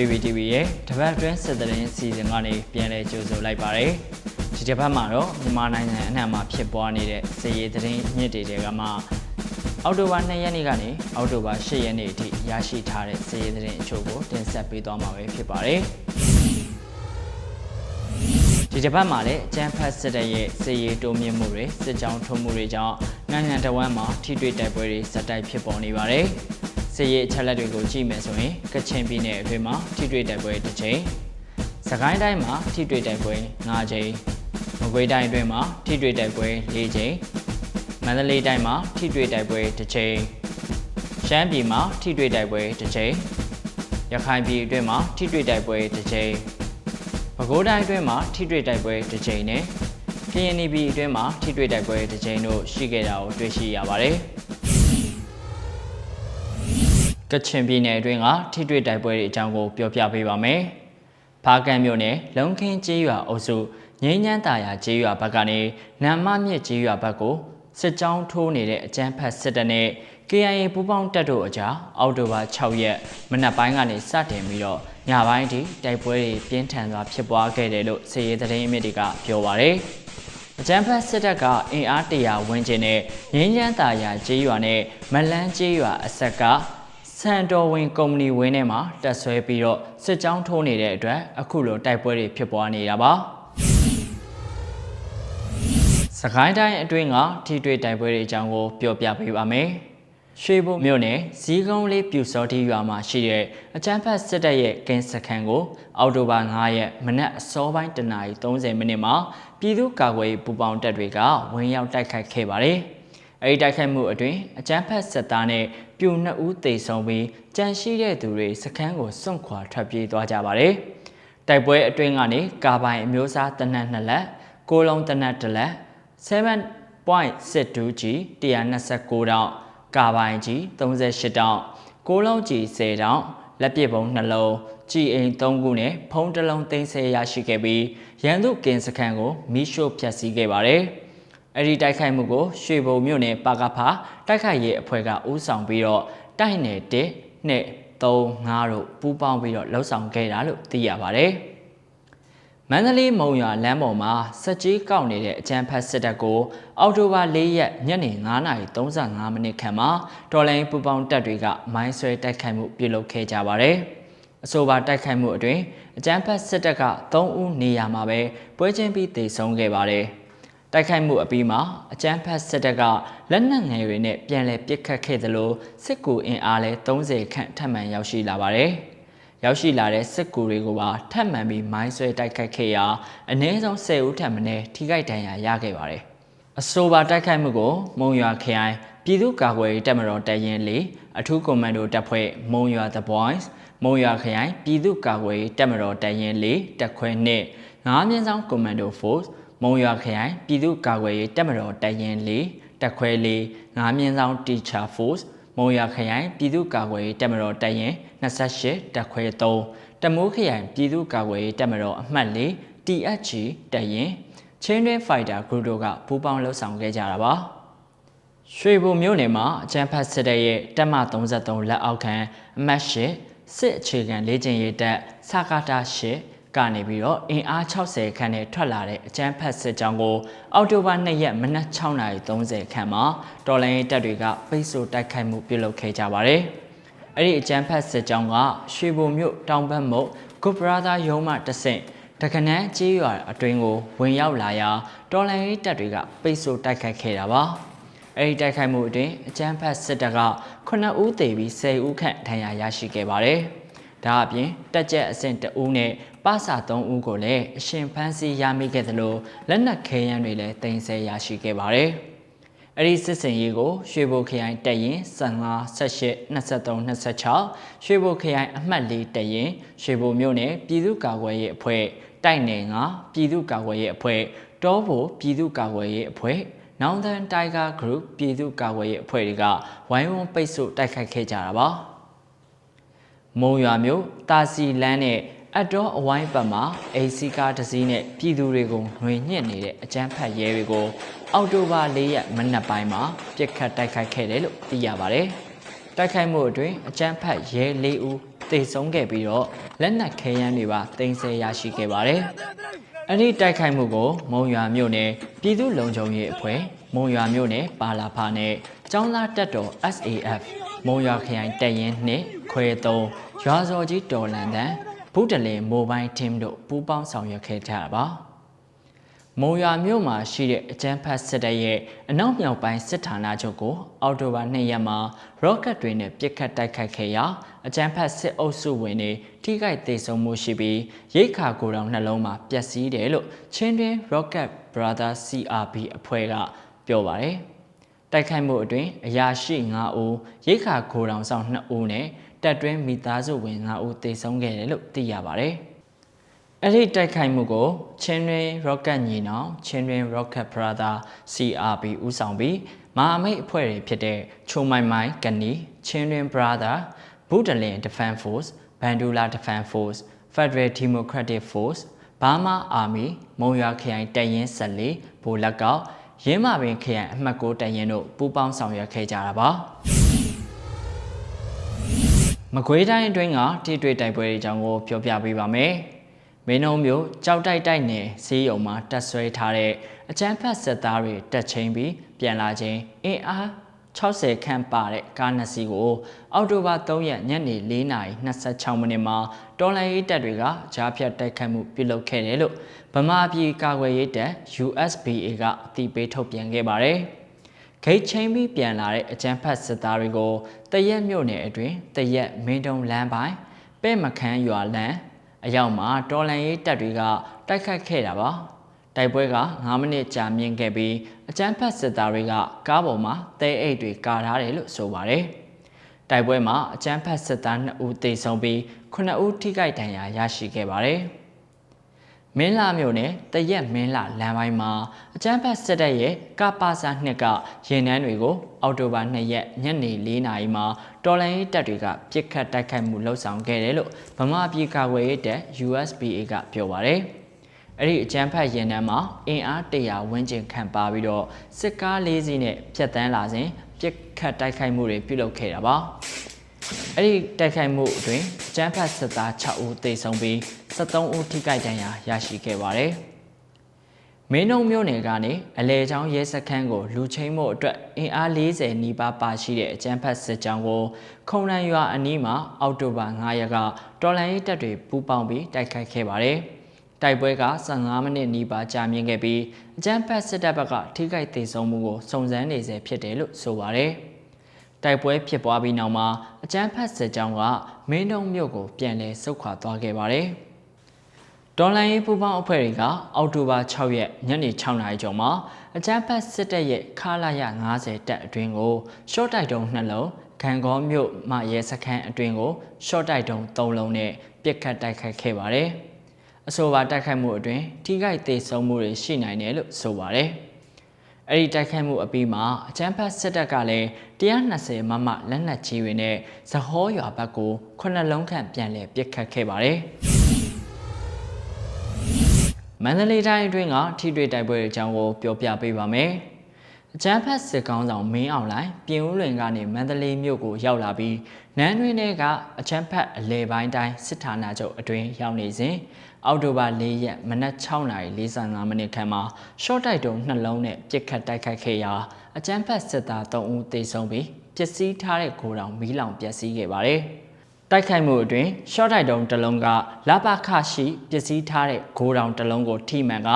PPTV ရဲ့တပတ်အတွင်းစစ်တရင်စီစဉ်ကနေပြန်လည်ကြိုဆိုလိုက်ပါတယ်။ဒီတစ်ပတ်မှာတော့မြန်မာနိုင်ငံအနှံ့မှာဖြစ်ပွားနေတဲ့စစ်ရေးသတင်းညစ်တွေကမှအောက်တိုဘာ2ရက်နေ့ကနေအောက်တိုဘာ10ရက်နေ့အထိရရှိထားတဲ့စစ်ရေးသတင်းအချို့ကိုတင်ဆက်ပေးသွားမှာပဲဖြစ်ပါတယ်။ဒီတစ်ပတ်မှာလည်းကျန်းဖတ်စစ်တပ်ရဲ့စစ်ရေးတိုးမြင့်မှုတွေစစ်ကြောင်းထုံးမှုတွေကြောင့်နိုင်ငံတော်ဝန်မှာထိတွေ့တိုက်ပွဲတွေစတိုက်ဖြစ်ပေါ်နေပါတယ်။ စစ်ရေးအချက်အလက်တွေကိုကြည့်မယ်ဆိုရင်ကချင်ပြည်နယ်အတွင်းမှာထိတွေ့တိုက်ပွဲတစ်ချိန်စကိုင်းတိုင်းမှာထိတွေ့တိုက်ပွဲ9ချိန်မကွေးတိုင်းအတွင်းမှာထိတွေ့တိုက်ပွဲ4ချိန်မန္တလေးတိုင်းမှာထိတွေ့တိုက်ပွဲတစ်ချိန်ရှမ်းပြည်မှာထိတွေ့တိုက်ပွဲတစ်ချိန်ရခိုင်ပြည်အတွင်းမှာထိတွေ့တိုက်ပွဲတစ်ချိန်ပဲခူးတိုင်းအတွင်းမှာထိတွေ့တိုက်ပွဲတစ်ချိန်နဲ့ကရင်ပြည်အတွင်းမှာထိတွေ့တိုက်ပွဲတစ်ချိန်တို့ရှိခဲ့တာကိုတွေ့ရှိရပါတယ်။ ကချင်ပြည်နယ်အတွင်းကထိတွေ့တိုက်ပွဲတွေအကြောင်းကိုပြောပြပေးပါမယ်။ဖားကန်မြို့နယ်လုံခင်းကျေးရွာအုပ်စုငိမ့်ညမ်းတာယာကျေးရွာဘက်ကနေနမ်မမြစ်ကျေးရွာဘက်ကိုစစ်ကြောင်းထိုးနေတဲ့အကြမ်းဖက်စစ်တပ်နဲ့ KIA ပူးပေါင်းတပ်တို့အကြားအောက်တိုဘာ6ရက်မနက်ပိုင်းကနေစတင်ပြီးတော့ညပိုင်းထိတိုက်ပွဲတွေပြင်းထန်စွာဖြစ်ပွားခဲ့တယ်လို့စစ်ရေးသတင်းအမြစ်တွေကပြောပါရယ်အကြမ်းဖက်စစ်တပ်ကအင်အားတရာဝန်းကျင်နဲ့ငင်းချမ်းတာယာကျေးရွာနဲ့မလန်းကျေးရွာအဆက်က စန်တော်ဝင်ကုမ္ပဏီဝင်းထဲမှာတက်ဆွဲပြီးတော့စစ်ကြောင်းထိုးနေတဲ့အတွက်အခုလိုတိုက်ပွဲတွေဖြစ်ပွားနေတာပါစကိုင်းတိုင်းအတွင်းကထိတွေ့တိုက်ပွဲတွေအကြောင်းကိုပြောပြပေးပါမယ်ရွှေဘုံမြို့နယ်ဇီးကုန်းလေးပြူစောတိရွာမှာရှိတဲ့အကျန်းဖတ်စစ်တပ်ရဲ့ကင်းစခန်းကို အောက်တိုဘာ9ရက်မနက်အစောပိုင်းတနာရီ30မိနစ်မှာပြည်သူ့ကာကွယ်ရေးပူးပေါင်းတပ်တွေကဝင်ရောက်တိုက်ခိုက်ခဲ့ပါတယ်။ အဲဒီတိုက်ခိုက်မှုအတွင်းအကျန်းဖတ်စစ်သားနဲ့ပြူနှစ်ဦးသေဆုံးပြီးကြန့်ရှိတဲ့သူတွေစခန်းကိုစွန့်ခွာထွက်ပြေးသွားကြပါတယ်။တိုက်ပွဲအတွင်းကနေကာပိုင်အမျိုးအစားတနက်နှစ်လက်၊ကိုလုံးတနက်တစ်လက်7.62 G 129တောင်ကာပိုင်ကြီး38တောင်ကိုလုံးကြီး10တောင်လက်ပစ်ပုံ2လုံးကြည်အိမ်3ခုနဲ့ဖုံးတစ်လုံးသိမ်းဆည်းရရှိခဲ့ပြီးရန်သူကင်းစခန်းကိုမိရှို့ဖျက်ဆီးခဲ့ပါတယ်။ အဲ့ဒီတိုက်ခိုက်မှုကိုရွှေဘုံမြို့နယ်ပါကဖာတိုက်ခိုက်ရေးအဖွဲ့ကဦးဆောင်ပြီးတော့တိုက်နယ်1နဲ့3 5တို့ပူးပေါင်းပြီးတော့လှုပ်ဆောင်ခဲ့တာလို့သိရပါတယ်။မန္တလေးမုံရွာလမ်းပေါ်မှာစက်ကြီးကောက်နေတဲ့အကြမ်းဖက်စစ်တပ်ကိုအောက်တိုဘာ၄ရက်ညနေ9:35မိနစ်ခန့်မှာတော်လိုင်းပူပေါင်းတပ်တွေကမိုင်းဆွဲတိုက်ခိုက်မှုပြုလုပ်ခဲ့ကြပါတယ်။အဆိုပါတိုက်ခိုက်မှုအတွင်းအကြမ်းဖက်စစ်တပ်က3ဦးနေရာမှာပဲပွဲချင်းပြီးတေဆုံးခဲ့ပါတယ်။ တိုက်ခိုက်မှုအပြီးမှာအကြမ်းဖက်စစ်တပ်ကလက်နက်ငယ်တွေနဲ့ပြန်လည်ပစ်ခတ်ခဲ့သလိုစစ်ကူအင်အားလည်း30ခန့်ထပ်မံရောက်ရှိလာပါတယ်။ရောက်ရှိလာတဲ့စစ်ကူတွေကိုပါထပ်မံပြီးမိုင်းဆွဲတိုက်ခိုက်ခဲ့ရာအနည်းဆုံး10ဦးထပ်မံထိခိုက်ဒဏ်ရာရခဲ့ပါတယ်။အဆိုပါတိုက်ခိုက်မှုကိုမုံရွာခရိုင်ပြည်သူ့ကာကွယ်ရေးတပ်မတော်တပ်ရင်းလေးအထူးကွန်မန်ဒိုတပ်ဖွဲ့မုံရွာ The Boys မုံရွာခရိုင်ပြည်သူ့ကာကွယ်ရေးတပ်မတော်တပ်ရင်းလေးတပ်ခွဲနှစ်ငါးမြင်းဆောင်ကွန်မန်ဒို Force မုံရွာခရိုင်ပြည်သူ့ကာကွယ်ရေးတပ်မတော်တပ်ရင်းလေးတပ်ခွဲလေးငါးမြင်းဆောင် Teacher Force မုံရွာခရိုင်ပြည်သူ့ကာကွယ်ရေးတပ်မတော်တပ်ရင်း28တပ်ခွဲ3တမိုးခရိုင်ပြည်သူ့ကာကွယ်ရေးတပ်မတော်အမှတ်4 THG တပ်ရင်းချင်းတွင်းဖိုက်တာဂရုတို့ကပူးပေါင်းလှုပ်ဆောင်ခဲ့ကြတာပါရွှေဘုံမြို့နယ်မှာအကြံဖတ်စစ်တပ်ရဲ့တပ်မ33လက်အောက်ခံအမှတ်8စစ်အခြေခံလေ့ကျင့်ရေးတပ်စကာတာ8 ကနေပြီးတော့အင်အား60ခန့်နဲ့ထွက်လာတဲ့အကြမ်းဖက်စစ်ကြောင်းကိုအောက်တိုဘာ2ရက်မနက်6:30ခန့်မှာတော်လိုင်းတပ်တွေကပိတ်ဆို့တိုက်ခိုက်မှုပြုလုပ်ခဲ့ကြပါတယ်။အဲ့ဒီအကြမ်းဖက်စစ်ကြောင်းကရွှေဘုံမြို့တောင်ဘက်မုတ် Good Brother ရုံးမှတဆင့်တခနန်းကြေးရွာအတွင်းကိုဝင်ရောက်လာရာတော်လိုင်းရေးတပ်တွေကပိတ်ဆို့တိုက်ခိုက်ခဲ့တာပါအဲ့ဒီတိုက်ခိုက်မှုအတွင်းအကြမ်းဖက်စစ်တပ်က9ဦးသေပြီး10ဦးခန့်ဒဏ်ရာရရှိခဲ့ပါတယ် ဒါအပြင်တက်ကြက်အဆင့်2ဦးနဲ့ပါစာ3ဦးကိုလည်းအရှင်ဖမ်းဆီးရမိခဲ့သလိုလက်နက်ခဲယမ်းတွေလည်းတင်ဆက်ရရှိခဲ့ပါတယ်။အဲ့ဒီစစ်စင်ရေးကိုရွှေဘိုခရိုင်တပ်ရင်15 18 23 26ရွှေဘိုခရိုင်အမှတ်၄တပ်ရင်ရွှေဘိုမြို့နယ်ပြည်သူ့ကာကွယ်ရေးအဖွဲ့တိုက်နယ်ငါပြည်သူ့ကာကွယ်ရေးအဖွဲ့တောဘိုပြည်သူ့ကာကွယ်ရေးအဖွဲ့နောင်တန်တိုင်ဂါ group ပြည်သူ့ကာကွယ်ရေးအဖွဲ့တွေကဝိုင်းဝန်းပိတ်ဆို့တိုက်ခိုက်ခဲ့ကြတာပါ မုံရွာမြို့တာစီလန်းနဲ့အတော်အဝိုင်းပတ်မှာအေစီကားတစ်စီးနဲ့ပြည်သူတွေကိုငွေညှစ်နေတဲ့အကြမ်းဖက်ရဲတွေကိုအောက်တိုဘာ၄ရက်မနက်ပိုင်းမှာပြစ်ခတ်တိုက်ခိုက်ခဲ့တယ်လို့သိရပါတယ်။တိုက်ခိုက်မှုအတွင်းအကြမ်းဖက်ရဲ၄ဦးတေဆုံးခဲ့ပြီးတော့လက်နက်ခဲယမ်းတွေပါတင်ဆက်ရရှိခဲ့ပါတယ်။အဲ့ဒီတိုက်ခိုက်မှုကို မုံရွာမြို့နယ်ပြည်သူ့လုံခြုံရေးအဖွဲ့မုံရွာမြို့နယ်ပါလာဖာနဲ့ကျောင်းသားတပ်တော် SAF မုံရွာခရိုင်တပ်ရင်းနှင့်ခွဲ3ရွာစော်ကြီးတော်လန်တန်ဘုဒ္ဓလင်မိုဘိုင်းထင်းတို့ပူးပေါင်းဆောင်ရွက်ခဲ့ကြတာပါမုံရွာမြို့မှာရှိတဲ့အကျန်းဖတ်စစ်တပ်ရဲ့အနောက်မြောက်ပိုင်းစစ်ဌာနချုပ်ကို အော်တိုဘာ2ရက်မှာရော့ကတ်တွေနဲ့ပစ်ခတ်တိုက်ခိုက်ခဲ့ရာအကျန်းဖတ်စစ်အုပ်စုဝင်တွေထိခိုက်ဒေဆုံးမှုရှိပြီးရိတ်ခါကိုယ်တော်နှလုံးမှာပျက်စီးတယ်လို့ချင်းတွင် Rocket Brother CRB အဖွဲ့ကပြောပါတယ်။ တိုက်ခိုက်မှုအတွင်းအရာရှိ9ဦးရိတ်ခါကိုယ်တော်ဆောင်2ဦးနဲ့တပ်တွင်းမိသားစုဝင်9ဦးသေဆုံးခဲ့တယ်လို့သိရပါတယ်။အဲ့ဒီတိုက်ခိုက်မှုကိုချင်းတွင် Rocket ညီနောင်ချင်းတွင် Rocket Brother CRB ဦးဆောင်ပြီးမဟာမိတ်အဖွဲ့တွေဖြစ်တဲ့ချုံမိုင်မိုင်ကနီချင်းတွင် Brother ဘူဒလင် Defense Force ဘန်ဒူလာ Defense Force Federal Democratic Force ဘာမာအာမီမုံရွာခရိုင်တရင်ဆက်လေးဗိုလ်လက်ကောက် ရင်းမာပင်ခရိုင်အမှတ်6တရင်တို့ပူးပေါင်းဆောင်ရွက်ခဲ့ကြတာပါမကွေးတိုင်းအတွင်းကထိတွေ့တိုက်ပွဲတွေအကြောင်းကိုပြောပြပေးပါမယ်။မင်းုံမျိုးကြောက်တိုက်တိုက်နယ်ဈေးရုံမှာတက်ဆွဲထားတဲ့အချမ်းဖတ်စစ်သားတွေတက်ချင်းပြီးပြန်လာခြင်းအင်အား 60ခန့်ပါတဲ့ကားနှစ်စီးကိုအောက်တိုဘာ3ရက်ညနေ4:26မိနစ်မှာတော်လိုင်းရေးတပ်တွေကကြားဖြတ်တိုက်ခိုက်မှုပြုလုပ်ခဲ့တယ်လို့ဗမာပြည်ကာကွယ်ရေးတပ် USBA ကအသိပေးထုတ်ပြန်ခဲ့ပါတယ်။ဂိတ်ချင်းပြီးပြန်လာတဲ့အကြမ်းဖက်စစ်သားတွေကိုတရက်မြို့နယ်အတွင်းတရက်မင်းတုံလမ်းပိုင်းပဲ့မခန်းရွာလမ်းအရောက်မှာတော်လန်ရေးတပ်တွေကတိုက်ခတ်ခဲ့တာပါ။ တိုက်ပွဲက9မိနစ်ကြာမြင့်ခဲ့ပြီးအကြမ်းဖက်စစ်သားတွေကကားပေါ်မှာတဲအိတ်တွေကာထားတယ်လို့ဆိုပါတယ်။တိုက်ပွဲမှာအကြမ်းဖက်စစ်သား2ဦးသေဆုံးပြီး9ဦးထိခိုက်ဒဏ်ရာရရှိခဲ့ပါတယ်။မင်းလာမြို့နယ်တရက်မင်းလာလမ်းပိုင်းမှာအကြမ်းဖက်စစ်တပ်ရဲ့ကပါစာနှစ်ကရင်နှန်းတွေကို အော်တိုဘာ2ရက်ညနေ4နာရီမှာတော်လိုင်းရေးတပ်တွေကပြစ်ခတ်တိုက်ခိုက်မှုလှုပ်ဆောင်ခဲ့တယ်လို့ဗမာပြည်ကာကွယ်ရေးတပ် USBA ကပြောပါတယ်။ အဲ့ဒီအကြမ်းဖက်ရင်နှန်းမှာအင်အား100ဝန်းကျင်ခန့်ပါပြီးတော့စစ်ကား၄စီးနဲ့ဖြတ်တန်းလာစဉ်ပြစ်ခတ်တိုက်ခိုက်မှုတွေပြုလုပ်ခဲ့တာပါအဲ့ဒီတိုက်ခိုက်မှုအတွင်းအကြမ်းဖက်စစ်သား6ဦးသေဆုံးပြီး73ဦးထိခိုက်ဒဏ်ရာရရှိခဲ့ပါတယ်မင်းုံမြို့နယ်ကနေအလဲချောင်းရဲစခန်းကိုလူချင်းမှုအတွက်အင်အား40နီးပါးပါရှိတဲ့အကြမ်းဖက်စစ်ကြောင်းကိုခုံရန်ရွာအနီးမှာအောက်တိုဘာ9ရက်ကတော်လန်ရေးတပ်တွေပူးပေါင်းပြီးတိုက်ခိုက်ခဲ့ပါတယ်။ တိုက်ပွဲက15မိနစ်နီးပါးကြာမြင့်ခဲ့ပြီးအကြမ်းဖက်စစ်တပ်ဘက်ကထိခိုက်ဒေဆုံးမှုကိုစုံစမ်းနေဆဲဖြစ်တယ်လို့ဆိုပါတယ်။တိုက်ပွဲဖြစ်ပွားပြီးနောက်မှာအကြမ်းဖက်စစ်ကြောင်းကမင်းတုံမြို့ကိုပြန်လည်ဆုတ်ခွာသွားခဲ့ပါတယ်။ဒေါ်လာရေးပူပေါင်းအဖွဲ့တွေကအောက်တိုဘာ6ရက်ညနေ6နာရီကျော်မှာအကြမ်းဖက်စစ်တပ်ရဲ့ခလာရ90တပ်အတွင်းကိုရှော့တိုက်တုံးနှလုံးခံကောမြို့မှရဲစခန်းအတွင်းကိုရှော့တိုက်တုံး3လုံးနဲ့ပစ်ခတ်တိုက်ခိုက်ခဲ့ပါတယ်။ အဆိုပါတိုက်ခိုက်မှုအတွင်းထိခိုက်သေးဆုံးမှုတွေရှိနိုင်တယ်လို့ဆိုပါတယ်။အဲ့ဒီတိုက်ခိုက်မှုအပြီးမှာအချမ်းဖတ်စစ်တပ်ကလည်း120မမလက်နက်ကြီးတွေနဲ့ဇဟောရွာဘက်ကိုခုနှစ်လုံးခန့်ပြန်လည်ပစ်ခတ်ခဲ့ပါတယ်။မန္တလေးတိုင်းအတွင်းကထိတွေ့တိုက်ပွဲအကြောင်းကိုပြောပြပေးပါမယ်။ အကြမ်းဖက်စစ်ကောင်းဆောင်မင်းအောင်လှိုင်ပြင်ဦးလွင်ကနေမန္တလေးမြို့ကိုရောက်လာပြီးနန်းတွင်ထဲကအချမ်းဖက်အလဲပိုင်းတိုင်းစစ်ဌာနချုပ်အတွင်းရောက်နေစဉ်အောက်တိုဘာ၄ရက်မနက်6:45မိနစ်ခန့်မှာရှော့တိုက်တုံနှလုံးနဲ့ပြစ်ခတ်တိုက်ခိုက်ခဲ့ရာအကြမ်းဖက်စစ်သား3ဦးသေဆုံးပြီးပျက်စီးထားတဲ့ဂိုဒေါင်မီးလောင်ပျက်စီးခဲ့ပါတယ်။ တိုက်ခိုက်မှုအတွင်းရှော့တိုက်တုံးတစ်လုံးကလပခရှိပစ္စည်းထားတဲ့ဂိုးတောင်တစ်လုံးကိုထိမှန်က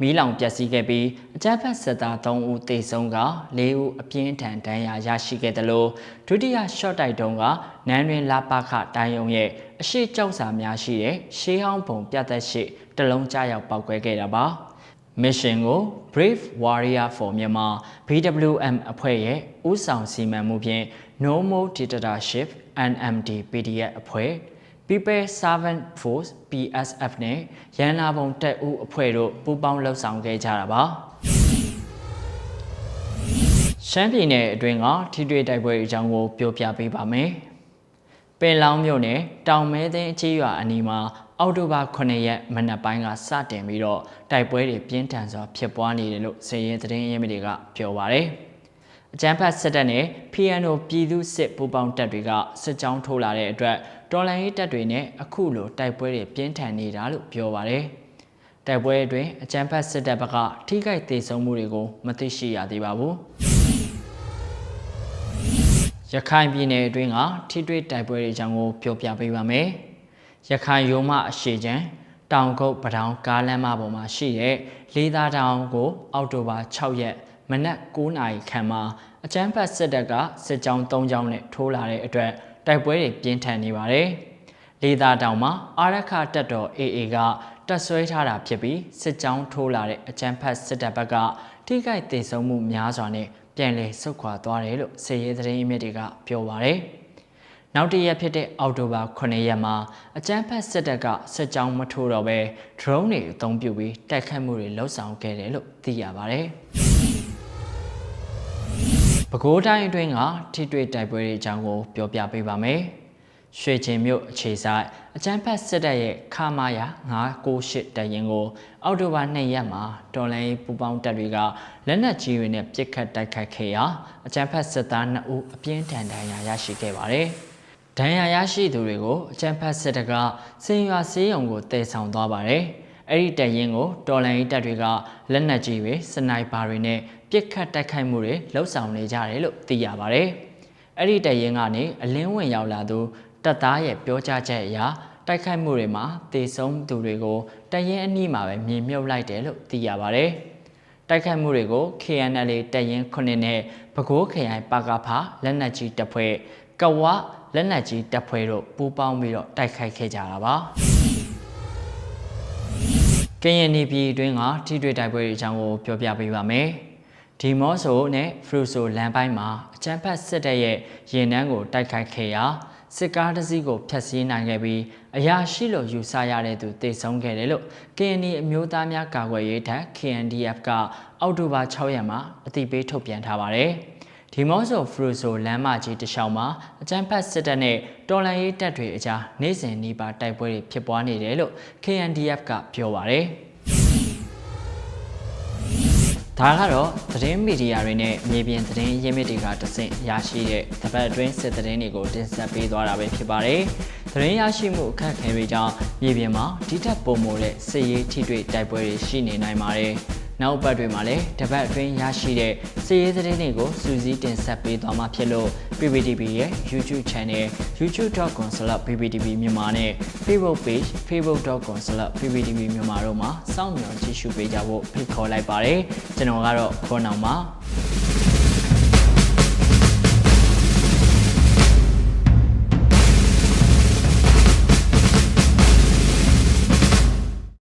မီးလောင်ပျက်စီးခဲ့ပြီးအကြမ်းဖက်စစ်သား3ဦးသေဆုံးက4ဦးအပြင်းထန်ဒဏ်ရာရရှိခဲ့တယ်လို့ဒုတိယရှော့တိုက်တုံးကနန်းတွင်လပခတိုင်းယုံရဲ့အရှိကြောက်စာများရှိတဲ့ရှေးဟောင်းပုံပြသက်ရှိတစ်လုံးကြားရောက်ပောက်ကွဲခဲ့တာပါ။ mission ကို Brave Warrior for Myanmar BWM အဖွဲ့ရဲ့ဦးဆောင်စီမံမှုဖြင့် No More Dictatorship NMD PDF အဖွဲ့ People Servant Force PSF နဲ့ရန်နာဘုံတပ်ဦးအဖွဲ့တို့ပူးပေါင်းလှုပ်ဆောင်ခဲ့ကြတာပါရှမ်းပြည်နယ်အတွင်းကထိတွေ့တိုက်ပွဲအကြောင်းကိုပြောပြပေးပါမယ် ပင်လောင်းမြို့နယ်တောင်မဲသိန်းအခြေရွာအနီးမှာအောက်တိုဘာ9ရက်မနက်ပိုင်းကစတင်ပြီးတော့တိုက်ပွဲတွေပြင်းထန်စွာဖြစ်ပွားနေတယ်လို့စေရင်သတင်းရင်းမြစ်တွေကပြောပါရယ်အကြမ်းဖက်စစ်တပ်နဲ့ PNO ပြည်သူစစ်ပူးပေါင်းတပ်တွေကစစ်ကြောင်းထိုးလာတဲ့အတွက်တော်လန်ရေးတပ်တွေနဲ့အခုလိုတိုက်ပွဲတွေပြင်းထန်နေတာလို့ပြောပါတယ်။တိုက်ပွဲအတွင်းအကြမ်းဖက်စစ်တပ်ဘက်ကထိခိုက်ဒေဆုံးမှုတွေကိုမသိရှိရသေးပါဘူး။ ရခိုင်ပြည်နယ်အတွင်းကထိတွေ့တိုက်ပွဲတွေကြောင့်ကိုပြောပြပေးပါမယ်။ရခိုင်ရိုးမအရှိချမ်းတောင်ကုတ်ပတောင်ကားလမ်းမပေါ်မှာရှိတဲ့လေးသားတောင်ကို အောက်တိုဘာ6ရက်မနက်9နာရီခန့်မှာအကြမ်းဖက်စစ်တပ်ကစစ်ကြောင်း၃ကြောင်းနဲ့ထိုးလာတဲ့အတွက်တိုက်ပွဲတွေပြင်းထန်နေပါတယ်။လေးသားတောင်မှာအာရခတပ်တော် AA ကတပ်ဆွဲထားတာဖြစ်ပြီးစစ်ကြောင်းထိုးလာတဲ့အကြမ်းဖက်စစ်တပ်ဘက်ကထိခိုက်ဒေဆုံးမှုများစွာနဲ့ ပြန်လည်ဆုတ်ခွာသွားတယ်လို့စစ်ရေးသတင်းအမြစ်တွေကပြောပါတယ်။နောက်တစ်ရက်ဖြစ်တဲ့အောက်တိုဘာ9ရက်မှာအကြမ်းဖက်စစ်တပ်ကစစ်ကြောင်းမထိုးတော့ဘဲ drone တွေအသုံးပြုပြီးတိုက်ခတ်မှုတွေလှုပ်ဆောင်ခဲ့တယ်လို့သိရပါတယ်။ပဲခူးတိုင်းအတွင်းကထိတွေ့တိုက်ပွဲတွေအကြောင်းကိုပြောပြပေးပါမယ်။ ရွှေချင်းမြို့အခြေဆိုင်အကျန်းဖက်စစ်တပ်ရဲ့ခမာယာ998တရင်ကို အောက်တိုဘာ2ရက်မှာတော်လိုင်းပူပေါင်းတပ်တွေကလက်နက်ကြီးတွေနဲ့ပစ်ခတ်တိုက်ခိုက်ခဲ့ရာအကျန်းဖက်စစ်သား2ဦးအပြင်းထန်ဒဏ်ရာရရှိခဲ့ပါတယ်။ဒဏ်ရာရရှိသူတွေကိုအကျန်းဖက်စစ်တပ်ကစင်ရွာဆေးရုံကိုတည်ဆောင်သွားပါတယ်။အဲ့ဒီတရင်ကိုတော်လိုင်းတပ်တွေကလက်နက်ကြီးတွေစနိုက်ပါတွေနဲ့ပြစ်ခတ်တိုက်ခိုက်မှုတွေလှုပ်ဆောင်နေကြတယ်လို့သိရပါတယ်။အဲ့ဒီတရင်ကနေအလင်းဝင်ရောက်လာသူ တပ်သားရဲ့ပြောကြားချက်အရတိုက်ခိုက်မှုတွေမှာတေဆုံးသူတွေကိုတရင်အနီးမှာပဲမြင်မြုပ်လိုက်တယ်လို့သိရပါတယ်။တိုက်ခိုက်မှုတွေကို KNL တရင်ခုနှစ်နဲ့ပဲခူးခရိုင်ပါကဖလက်နက်ကြီးတပ်ဖွဲ့ကဝလက်နက်ကြီးတပ်ဖွဲ့တို့ပူးပေါင်းပြီးတော့တိုက်ခိုက်ခဲ့ကြတာပါ။ကရင်နေပြည်အတွင်းကထိတွေ့တိုက်ပွဲတွေအကြောင်းကိုပြောပြပေးပါမယ်။ဒီမော့ဆိုနဲ့ဖရူဆိုလမ်းပိုင်းမှာအချမ်းဖတ်စစ်တပ်ရဲ့ရင်နှန်းကိုတိုက်ခိုက်ခဲ့ရာ စစ်ကားတစ်စီးကိုဖျက်ဆီးနိုင်ခဲ့ပြီးအရာရှိလို့ယူဆရတဲ့သူတေဆုံးခဲ့တယ်လို့ KNI အမျိုးသားများကာကွယ်ရေးတပ် KNDF ကအောက်တိုဘာ6ရက်မှာအသိပေးထုတ်ပြန်ထားပါတယ်။ဒီမော့ဆိုဖရူဆိုလမ်းမကြီးတစ်လျှောက်မှာအကြမ်းဖက်စစ်တပ်နဲ့တော်လှန်ရေးတပ်တွေအကြားနေ့စဉ်နှီးပါတိုက်ပွဲတွေဖြစ်ပွားနေတယ်လို့ KNDF ကပြောပါတယ်။ ဒါကတော့သတင်းမီဒီယာတွေနဲ့မြေပြင်သတင်းရင်းမြစ်တွေကတဆင့်ရရှိတဲ့တပတ်အတွင်းစစ်သတင်းတွေကိုတင်ဆက်ပေးသွားတာပဲဖြစ်ပါတယ်။သတင်းရရှိမှုအခက်အခဲတွေကြောင့်မြေပြင်မှာဒီထက်ပိုမိုတဲ့စစ်ရေးထိတွေ့တိုက်ပွဲတွေရှိနေနိုင်ပါတယ်။ နောက်ပတ်တွေမှာလည်းတပတ်အတွင်းရရှိတဲ့စီးရေးသတင်းတွေကိုစူးစီးတင်ဆက်ပေးသွားမှာဖြစ်လို့ PPTV ရဲ့ YouTube Channel youtube.com/pptv မြန်မာနဲ့ Facebook Page facebook.com/pptv မြန်မာတို့မှာစောင့်မျှော်ကြည့်ရှုပေးကြဖို့ဖိတ်ခေါ်လိုက်ပါတယ်ကျွန်တော်ကတော့ခေါ်နောင်ပါ